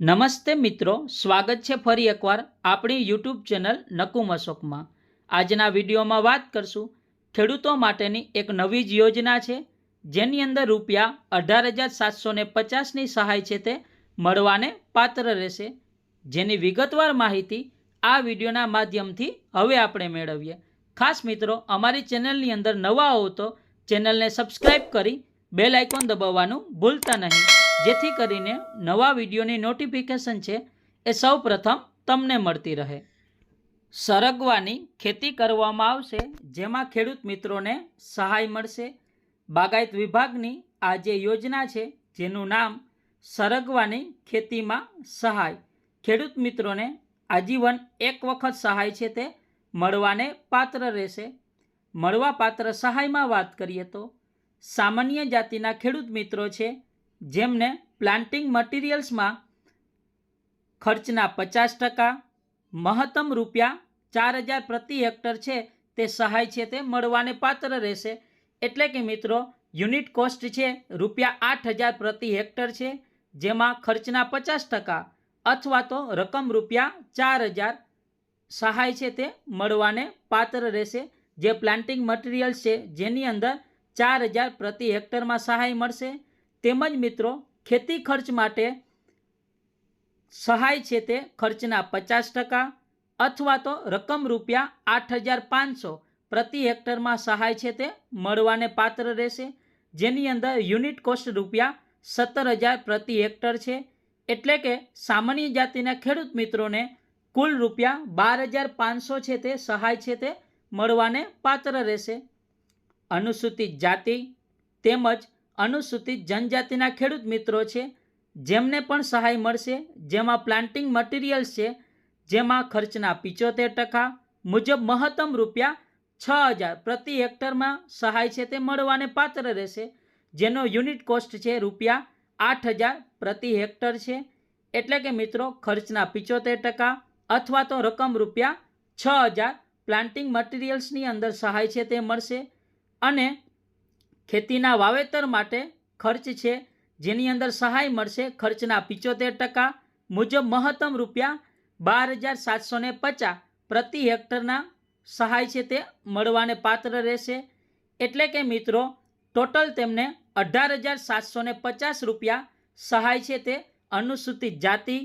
નમસ્તે મિત્રો, સ્વાગત છે ફરી એકવાર આપણી યુટ્યુબ ચેનલ નકુમ અશોકમાં. આજના વિડીયોમાં વાત કરશું ખેડૂતો માટેની એક નવી જ યોજના છે, જેની અંદર રૂપિયા અઢાર હજાર સાતસો ને પચાસની સહાય છે તે મળવાને પાત્ર રહેશે. જેની વિગતવાર માહિતી આ વિડીયોના માધ્યમથી હવે આપણે મેળવીએ. ખાસ મિત્રો, અમારી ચેનલની અંદર નવા હો તો ચેનલને સબસ્ક્રાઈબ કરી બેલ આઇકોન દબાવવાનું ભૂલતા નહીં. જેથી કરીને નવા વિડીયોની નોટિફિકેશન છે એ સૌપ્રથમ તમને મળતી રહે. સરગવાની ખેતી કરવામાં આવશે, જેમાં ખેડૂત મિત્રોને સહાય મળશે. બાગાયત વિભાગની આ જે યોજના છે, જેનું નામ સરગવાની ખેતીમાં સહાય. ખેડૂત મિત્રોને આજીવન એક વખત સહાય છે તે મળવાને પાત્ર રહેશે. મળવા પાત્ર સહાયમાં વાત કરીએ તો, સામાન્ય જાતિના ખેડૂત મિત્રો છે જેમને પ્લાન્ટિંગ મટીરિયલ્સમાં ખર્ચના પચાસ ટકા, મહત્તમ રૂપિયા ચાર હજાર પ્રતિ હેક્ટર છે તે સહાય છે તે મળવાને પાત્ર રહેશે. એટલે કે મિત્રો, યુનિટ કોસ્ટ છે રૂપિયા આઠ હજાર પ્રતિ હેક્ટર છે, જેમાં ખર્ચના પચાસ ટકા અથવા તો રકમ રૂપિયા ચાર હજાર સહાય છે તે મળવાને પાત્ર રહેશે. જે પ્લાન્ટિંગ મટીરિયલ્સ છે, જેની અંદર ચાર હજાર પ્રતિ હેક્ટરમાં સહાય મળશે. તેમજ મિત્રો, ખેતી ખર્ચ માટે સહાય છે તે ખર્ચના પચાસ ટકા અથવા તો રકમ રૂપિયા આઠ હજાર પાંચસો પ્રતિ હેક્ટરમાં સહાય છે તે મળવાને પાત્ર રહેશે. જેની અંદર યુનિટ કોસ્ટ રૂપિયા સત્તર હજાર પ્રતિ હેક્ટર છે. એટલે કે સામાન્ય જાતિના ખેડૂત મિત્રોને કુલ રૂપિયા બાર હજાર પાંચસો છે તે સહાય છે તે મળવાને પાત્ર રહેશે. અનુસૂચિત જાતિ તેમજ અનુસૂચિત જનજાતિના ખેડૂત મિત્રો છે, જેમને પણ સહાય મળશે, જેમાં પ્લાન્ટિંગ મટીરિયલ્સ છે, જેમાં ખર્ચના પિચોતેર ટકા, મુજબ મહત્તમ રૂપિયા છ હજાર પ્રતિ હેક્ટરમાં સહાય છે તે મળવાને પાત્ર રહેશે, જેનો યુનિટ કોસ્ટ છે રૂપિયા આઠ હજાર પ્રતિ હેક્ટર છે, એટલે કે મિત્રો ખર્ચના પિચોતેર ટકા અથવા તો રકમ રૂપિયા છ હજાર પ્લાન્ટિંગ મટીરિયલ્સની અંદર સહાય છે તે મળશે, અને ખેતીના વાવેતર માટે ખર્ચ છે, જેની અંદર સહાય મળશે ખર્ચના પિચોતેર ટકા મુજબ મહત્તમ રૂપિયા બાર હજાર સાતસો પચાસ પ્રતિ હેક્ટરના સહાય છે તે મળવાને પાત્ર રહેશે. એટલે કે મિત્રો, ટોટલ તેમને અઢાર હજાર સાતસો પચાસ રૂપિયા સહાય છે તે અનુસૂચિત જાતિ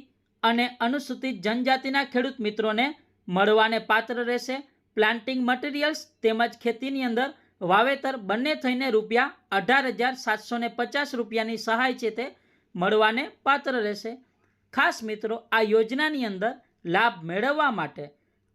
અને અનુસૂચિત જનજાતિના ખેડૂત મિત્રોને મળવાને પાત્ર રહેશે. પ્લાન્ટિંગ મટીરિયલ્સ તેમજ ખેતીની અંદર વાવેતર બંને થઈને રૂપિયા અઢાર હજાર સાતસો ને પચાસ રૂપિયાની સહાય છે તે મળવાને પાત્ર રહેશે. ખાસ મિત્રો, આ યોજનાની અંદર લાભ મેળવવા માટે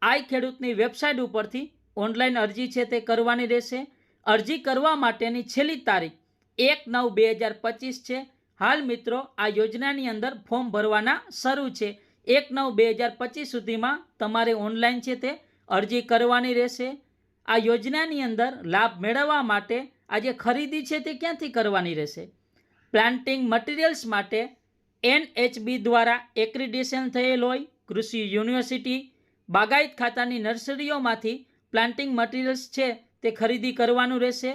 આઈ ખેડૂતની વેબસાઇટ ઉપરથી ઓનલાઈન અરજી છે તે કરવાની રહેશે. અરજી કરવા માટેની છેલ્લી તારીખ એક નવ બે હજાર પચીસ છે. હાલ મિત્રો, આ યોજનાની અંદર ફોર્મ ભરવાના શરૂ છે. એક નવ બે હજાર પચીસ સુધીમાં તમારે ઓનલાઈન છે તે અરજી કરવાની રહેશે. આ યોજનાની અંદર લાભ મેળવવા માટે આ જે ખરીદી છે તે ક્યાંથી કરવાની રહેશે? પ્લાન્ટિંગ મટીરિયલ્સ માટે એનએચબી દ્વારા એક્રિડેશન થયેલ હોય, કૃષિ યુનિવર્સિટી, બાગાયત ખાતાની નર્સરીઓમાંથી પ્લાન્ટિંગ મટીરિયલ્સ છે તે ખરીદી કરવાનું રહેશે.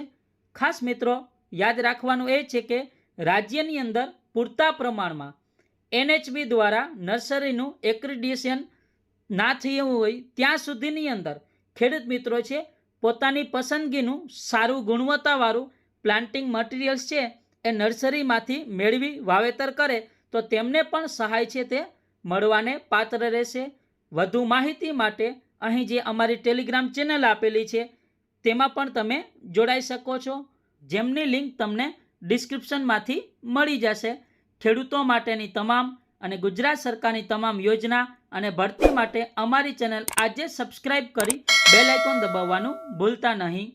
ખાસ મિત્રો, યાદ રાખવાનું એ છે કે રાજ્યની અંદર પૂરતા પ્રમાણમાં એનએચબી દ્વારા નર્સરીનું એક્રિડિશન ના થયું હોય ત્યાં સુધીની અંદર ખેડૂત મિત્રો છે પોતાની પસંદગીનું સારું ગુણવત્તાવાળું પ્લાન્ટિંગ મટીરિયલ્સ છે એ નર્સરીમાંથી મેળવી વાવેતર કરે તો તેમને પણ સહાય છે તે મળવાને પાત્ર રહેશે. વધુ માહિતી માટે અહીં જે અમારી ટેલિગ્રામ ચેનલ આપેલી છે, તેમાં પણ તમે જોડાઈ શકો છો. જેમની લિંક તમને ડિસ્ક્રિપ્શનમાંથી મળી જશે. ખેડૂતો માટેની તમામ અને ગુજરાત સરકારની તમામ યોજના અને ભરતી માટે અમારી ચેનલ આજે સબસ્ક્રાઈબ કરી બેલ આઇકોન દબાવવાનું ભૂલતા નહીં.